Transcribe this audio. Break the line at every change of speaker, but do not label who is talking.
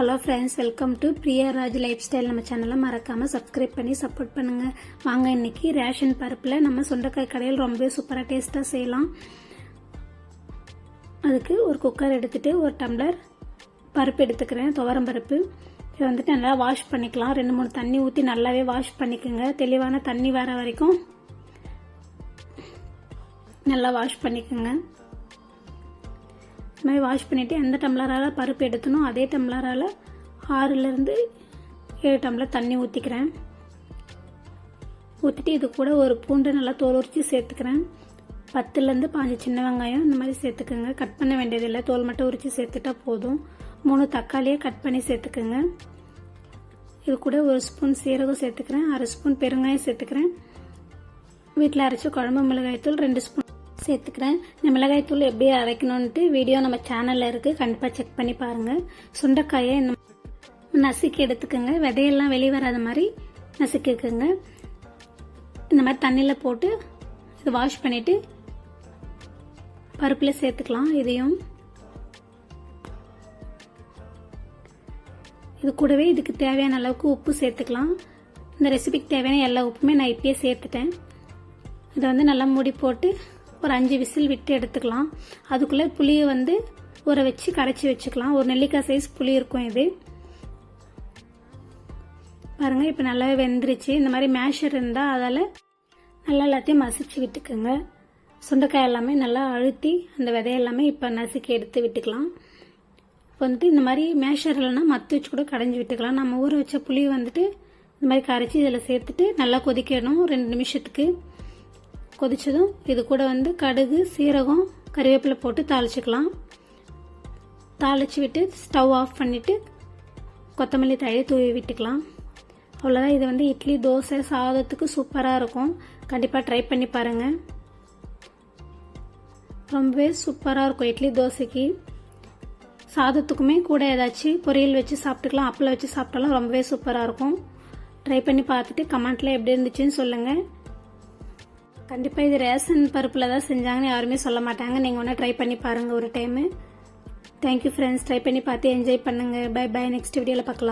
Hello friends welcome to Priyaraj lifestyle நம்ம சேனலை மறக்காமல் சப்ஸ்கிரைப் பண்ணி சப்போர்ட் பண்ணுங்கள் வாங்க இன்னைக்கு ரேஷன் பருப்பில் நம்ம சுண்டக்காய் கடையில் ரொம்பவே சூப்பராக டேஸ்ட்டாக செய்யலாம். அதுக்கு ஒரு குக்கர் எடுத்துகிட்டு ஒரு டம்ளர் பருப்பு எடுத்துக்கிறேன் துவரம் பருப்பு. இதை வந்துட்டு நல்லா வாஷ் பண்ணிக்கலாம். ரெண்டு மூணு தண்ணி ஊற்றி நல்லாவே வாஷ் பண்ணிக்கோங்க. தெளிவான தண்ணி வர வரைக்கும் நல்லா வாஷ் பண்ணிக்கோங்க. இது மாதிரி வாஷ் பண்ணிவிட்டு எந்த டம்ளரால் பருப்பு எடுத்தனோ அதே டம்ளரால் ஆறுலேருந்து ஏழு டம்ளர் தண்ணி ஊற்றிக்கிறேன் ஊற்றிட்டு இது கூட ஒரு பூண்டு நல்லா தோல் உரித்து சேர்த்துக்கிறேன். பத்துலேருந்து பாஞ்சு சின்ன வெங்காயம் இந்த மாதிரி சேர்த்துக்கோங்க. கட் பண்ண வேண்டியதில்லை. தோல் மட்டும் உரித்து சேர்த்துட்டா போதும். மூணு தக்காளியை கட் பண்ணி சேர்த்துக்கோங்க. இது கூட ஒரு ஸ்பூன் சீரகம் சேர்த்துக்கிறேன். அரை ஸ்பூன் பெருங்காயம் சேர்த்துக்கிறேன். வீட்டில் அரைச்சி குழம்பு மிளகாய்த்தூள் ரெண்டு ஸ்பூன் சேர்த்துக்கிறேன். இந்த மிளகாய்த்தூள் எப்படி அரைக்கணும்ன்ட்டு வீடியோ நம்ம சேனலில் இருக்குது கண்டிப்பாக செக் பண்ணி பாருங்கள் சுண்டைக்காயை நசுக்கி எடுத்துக்கோங்க. விதையெல்லாம் வெளியே வராத மாதிரி நசுக்கிக்கோங்க. இந்த மாதிரி தண்ணியில் போட்டு இதை வாஷ் பண்ணிவிட்டு பருப்பில் சேர்த்துக்கலாம் இதையும். இது கூடவே இதுக்கு தேவையான அளவுக்கு உப்பு சேர்த்துக்கலாம். இந்த ரெசிபிக்கு தேவையான எல்லா உப்புமே நான் இப்பயே சேர்த்துட்டேன். இதை வந்து நல்லா மூடி போட்டு ஒரு அஞ்சு விசில் விட்டு எடுத்துக்கலாம். அதுக்குள்ளே புளியை வந்து ஊற வச்சு கரைச்சி வச்சுக்கலாம். ஒரு நெல்லிக்காய் சைஸ் புளி இருக்கும் இது. பாருங்கள் இப்போ நல்லா வெந்துருச்சு. இந்த மாதிரி மேஷர் இருந்தால் அதால் நல்லா எல்லாத்தையும் மசிச்சு விட்டுக்குங்க. சுண்டைக்காய் எல்லாமே நல்லா அழுத்தி அந்த விதையெல்லாமே இப்போ நசுக்கி எடுத்து விட்டுக்கலாம். இப்போ வந்துட்டு இந்த மாதிரி மேஷர் இல்லைன்னா மத்து வச்சு கூட கடைஞ்சி விட்டுக்கலாம். நம்ம ஊற வச்ச புளி வந்துட்டு இந்த மாதிரி கரைச்சி இதில் சேர்த்துட்டு நல்லா கொதிக்கணும். ரெண்டு நிமிஷத்துக்கு. கொதிச்சதும் இது கூட வந்து கடுகு சீரகம் கறிவேப்பிலை போட்டு தாளிச்சுக்கலாம். தாளிச்சு விட்டு ஸ்டவ் ஆஃப் பண்ணிவிட்டு கொத்தமல்லி தழை தூவி விட்டுக்கலாம். அவ்வளோதான் இது வந்து இட்லி தோசை சாதத்துக்கு சூப்பராக இருக்கும். கண்டிப்பாக ட்ரை பண்ணி பாருங்கள் ரொம்பவே சூப்பராக இருக்கும் இட்லி தோசைக்கு. சாதத்துக்குமே கூட ஏதாச்சும் பொரியல் வச்சு சாப்பிட்டுக்கலாம் அப்பளம் வச்சு சாப்பிட்டாலும் ரொம்பவே சூப்பராக இருக்கும். ட்ரை பண்ணி பார்த்துட்டு கமெண்ட்டில் எப்படி இருந்துச்சுன்னு சொல்லுங்கள் கண்டிப்பாக இது ரேஷன் பருப்பில் தான் செஞ்சாங்கன்னு யாருமே சொல்ல மாட்டாங்க. நீங்கள் ஒன்றா ட்ரை பண்ணி பாருங்கள் ஒரு டைமு தேங்க்யூ ஃப்ரெண்ட்ஸ் ட்ரை பண்ணி பார்த்து என்ஜாய் பண்ணுங்கள் பை பை நெக்ஸ்ட் வீடியோவில் பார்க்கலாம்.